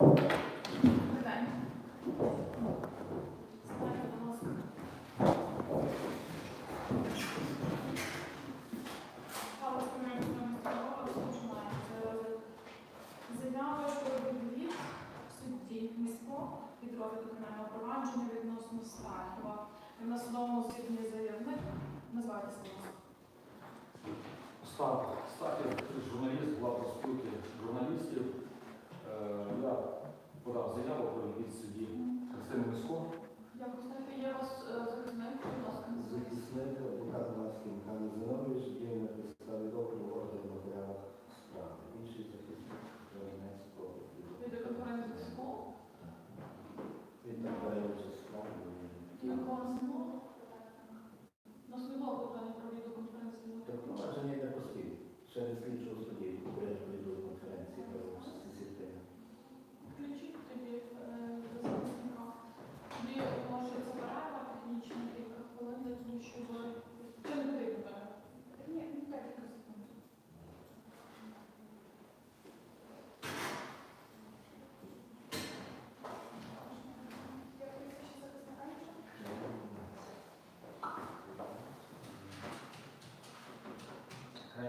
На судовому засіданні заявник назвати себе. Статів журналіст, два проспілки журналістів подав заяву про від судді Христини Миско. Дякую, Стефі. Я вас е, захисник, будь ласка. Захисник, адвокат Ласкін, Михайло Зиновий.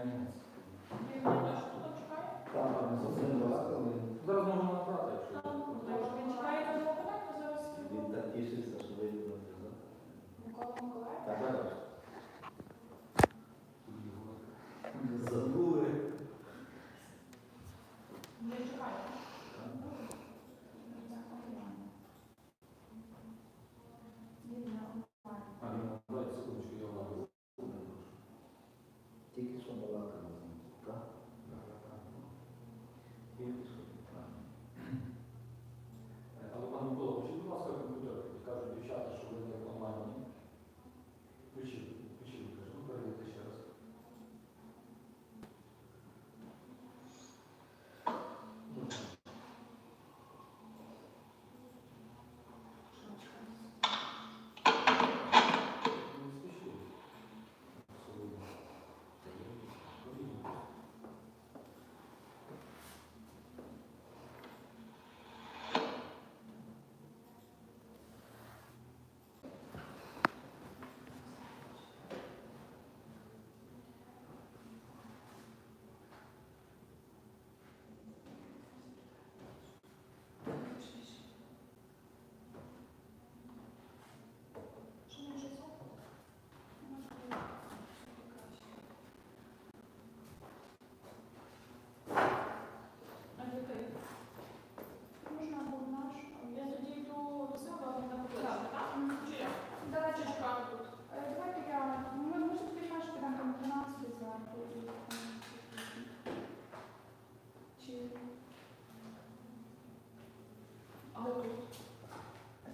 Там там зовсім багато, але зараз можемо набрати, Забули. Не чекаємо.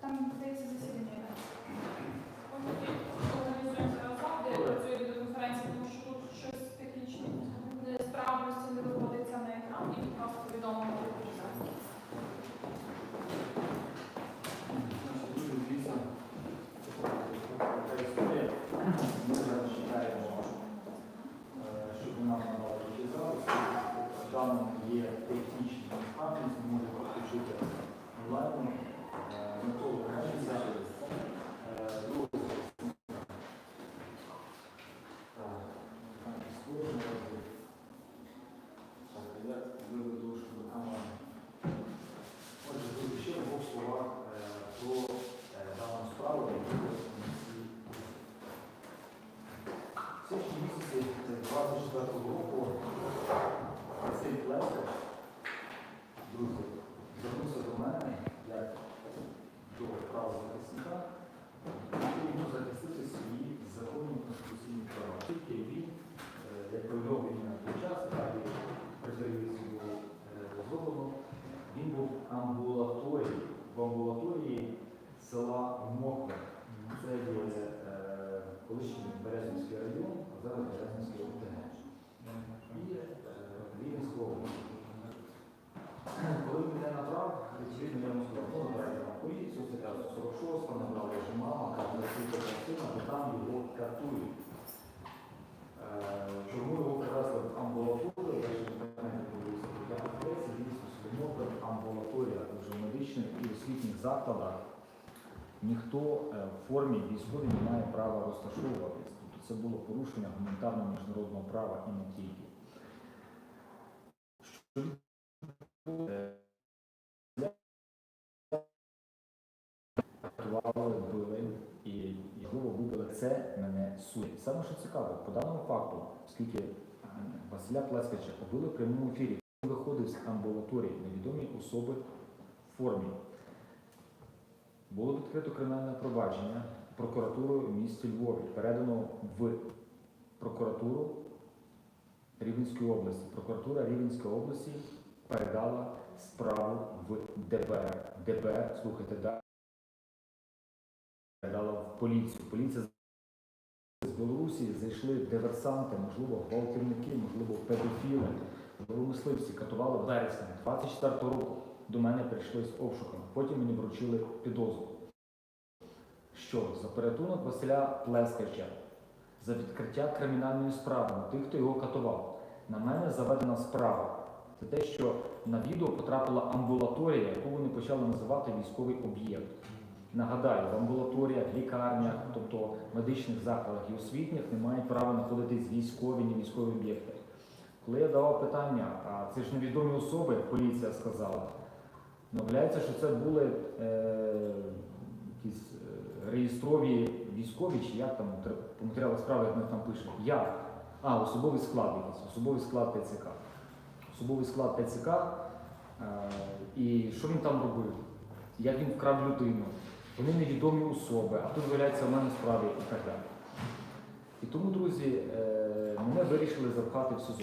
Там здається засідання. Організуємося назад, не виводиться на екран просто повідомлено. Ми зараз читаємо, щоб нам надали дізналися, там є технічні несправність, може підключити. онлайну Миколу Генза, другого Я виведу, щоб до камери. Отже, дуже ще двох слова про дану справу. В січні місяці 24 року рятують. Е, чому його привезли в амбулаторію, навіть інтернеті дійсно спільнота в амбулаторіях, вже медичних і освітніх закладах ніхто е, в формі військові не має права розташовуватись. Тобто це було порушення гуманітарного міжнародного права і не тільки. Судять. Саме що цікаво, по даному факту, оскільки е, Василя Плескача побили в прямому ефірі, він виходив з амбулаторії невідомі особи в формі. Було відкрито кримінальне провадження прокуратурою в місті Львові, передано в прокуратуру Рівненської області. Прокуратура Рівненської області передала справу в ДБР. ДБР, слухайте, далі передала в поліцію. Поліція з Білорусі зайшли диверсанти, можливо, гвалтівники, можливо, педофіли, мисливці катували в вересні 24 року. До мене прийшли з обшуками. Потім мені вручили підозру. Що за порятунок Василя Плескача, за відкриття кримінальної справи на тих, хто його катував. На мене заведена справа. Це те, що на відео потрапила амбулаторія, яку вони почали називати військовий об'єкт. Нагадаю, в амбулаторіях, лікарнях, тобто медичних закладах і освітніх не мають права знаходитись військові, не військові об'єкти. Коли я давав питання, а це ж невідомі особи, поліція сказала, виявляється, що це були е, якісь е, реєстрові військові, чи як там по матеріалах справи, як ми там пишемо. Як? А, особовий склад якийсь, особовий склад ТЦК. Особовий склад ТЦК. Е, і що він там робив? Як він вкрав людину? Вони невідомі особи, а тут виявляється в мене справи і так далі. І тому, друзі, е, мене вирішили запхати в СИЗО.